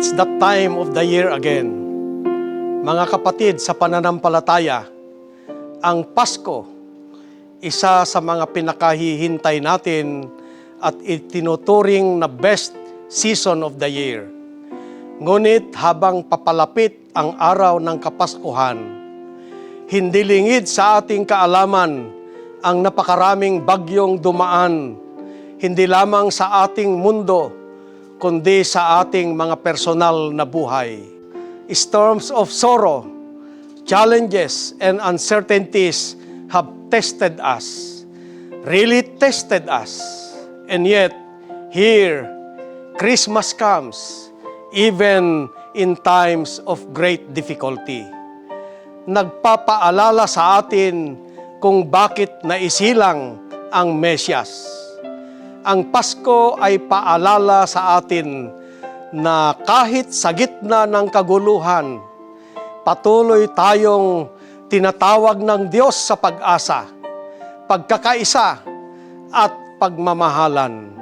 It's that time of the year again. Mga kapatid sa pananampalataya, ang Pasko, isa sa mga pinakahihintay natin at itinuturing na best season of the year. Ngunit habang papalapit ang araw ng Kapaskuhan, hindi lingid sa ating kaalaman ang napakaraming bagyong dumaan, hindi lamang sa ating mundo, kundi sa ating mga personal na buhay. Storms of sorrow, challenges, and uncertainties have tested us, really tested us. And yet, here, Christmas comes, even in times of great difficulty. Nagpapaalala sa atin kung bakit naisilang ang Mesyas. Ang Pasko ay paalala sa atin na kahit sa gitna ng kaguluhan, patuloy tayong tinatawag ng Diyos sa pag-asa, pagkakaisa at pagmamahalan.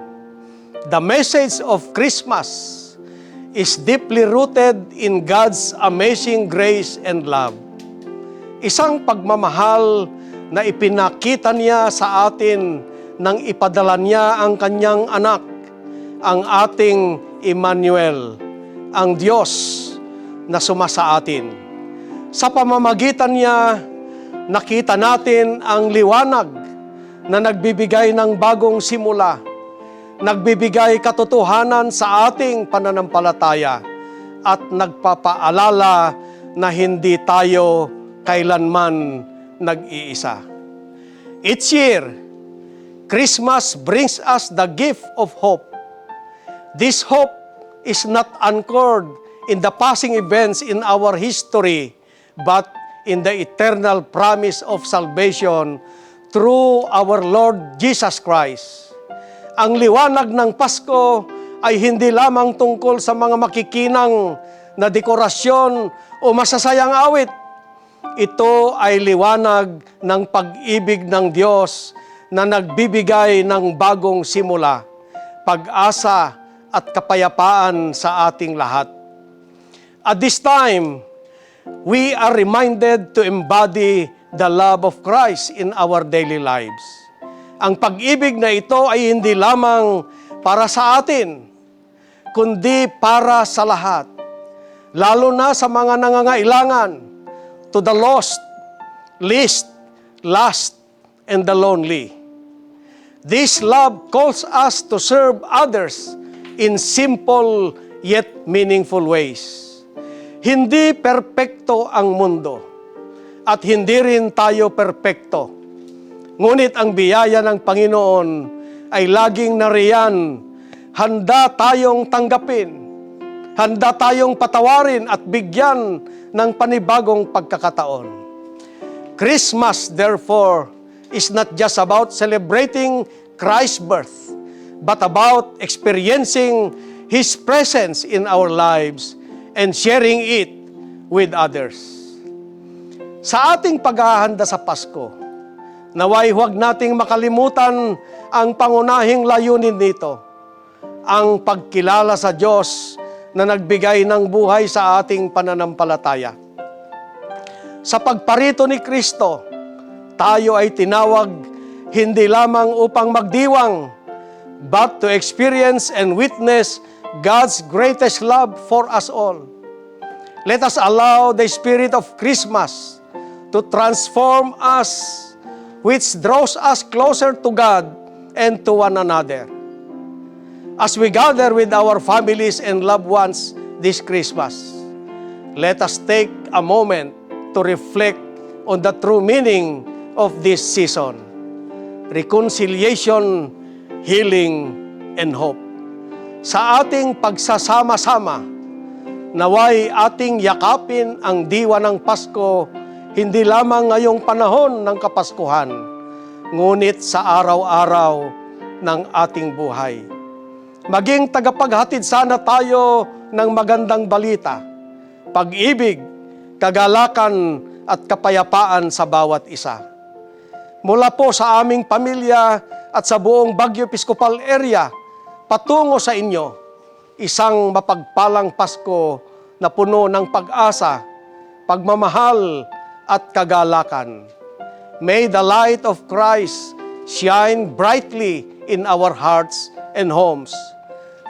The message of Christmas is deeply rooted in God's amazing grace and love. Isang pagmamahal na ipinakita niya sa atin nang ipadala niya ang kanyang anak, ang ating Emmanuel, ang Diyos na sumasa atin. Sa pamamagitan niya, nakita natin ang liwanag na nagbibigay ng bagong simula, nagbibigay katotohanan sa ating pananampalataya at nagpapaalala na hindi tayo kailanman nag-iisa. Each year, Christmas brings us the gift of hope. This hope is not anchored in the passing events in our history, but in the eternal promise of salvation through our Lord Jesus Christ. Ang liwanag ng Pasko ay hindi lamang tungkol sa mga makikinang na dekorasyon o masasayang awit. Ito ay liwanag ng pag-ibig ng Diyos na nagbibigay ng bagong simula, pag-asa at kapayapaan sa ating lahat. At this time, we are reminded to embody the love of Christ in our daily lives. Ang pag-ibig na ito ay hindi lamang para sa atin, kundi para sa lahat. Lalo na sa mga nangangailangan, to the lost, least, last, and the lonely. This love calls us to serve others in simple yet meaningful ways. Hindi perpekto ang mundo at hindi rin tayo perpekto. Ngunit ang biyaya ng Panginoon ay laging nariyan. Handa tayong tanggapin. Handa tayong patawarin at bigyan ng panibagong pagkakataon. Christmas, therefore, is not just about celebrating Christ's birth, but about experiencing His presence in our lives and sharing it with others. Sa ating paghahanda sa Pasko, naway huwag nating makalimutan ang pangunahing layunin nito, ang pagkilala sa Diyos na nagbigay ng buhay sa ating pananampalataya. Sa pagparito ni Kristo, tayo ay tinawag hindi lamang upang magdiwang, but to experience and witness God's greatest love for us all. Let us allow the spirit of Christmas to transform us, which draws us closer to God and to one another. As we gather with our families and loved ones this Christmas, let us take a moment to reflect on the true meaning of this season reconciliation, healing, and hope. Sa ating pagsasama-sama, naway ating yakapin ang diwa ng Pasko hindi lamang ngayong panahon ng Kapaskuhan, ngunit sa araw-araw ng ating buhay. Maging tagapaghatid sana tayo ng magandang balita, pag-ibig, kagalakan at kapayapaan sa bawat isa. Mula po sa aming pamilya at sa buong Baguio Episcopal Area, patungo sa inyo, isang mapagpalang Pasko na puno ng pag-asa, pagmamahal at kagalakan. May the light of Christ shine brightly in our hearts and homes,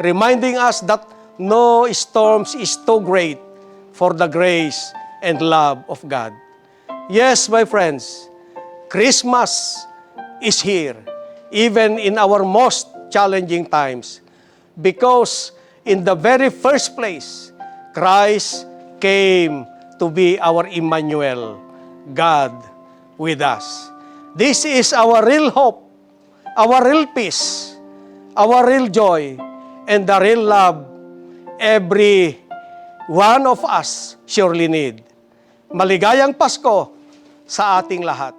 reminding us that no storms is too great for the grace and love of God. Yes, my friends, Christmas is here, even in our most challenging times, because in the very first place, Christ came to be our Emmanuel, God with us. This is our real hope, our real peace, our real joy, and the real love every one of us surely need. Maligayang Pasko sa ating lahat.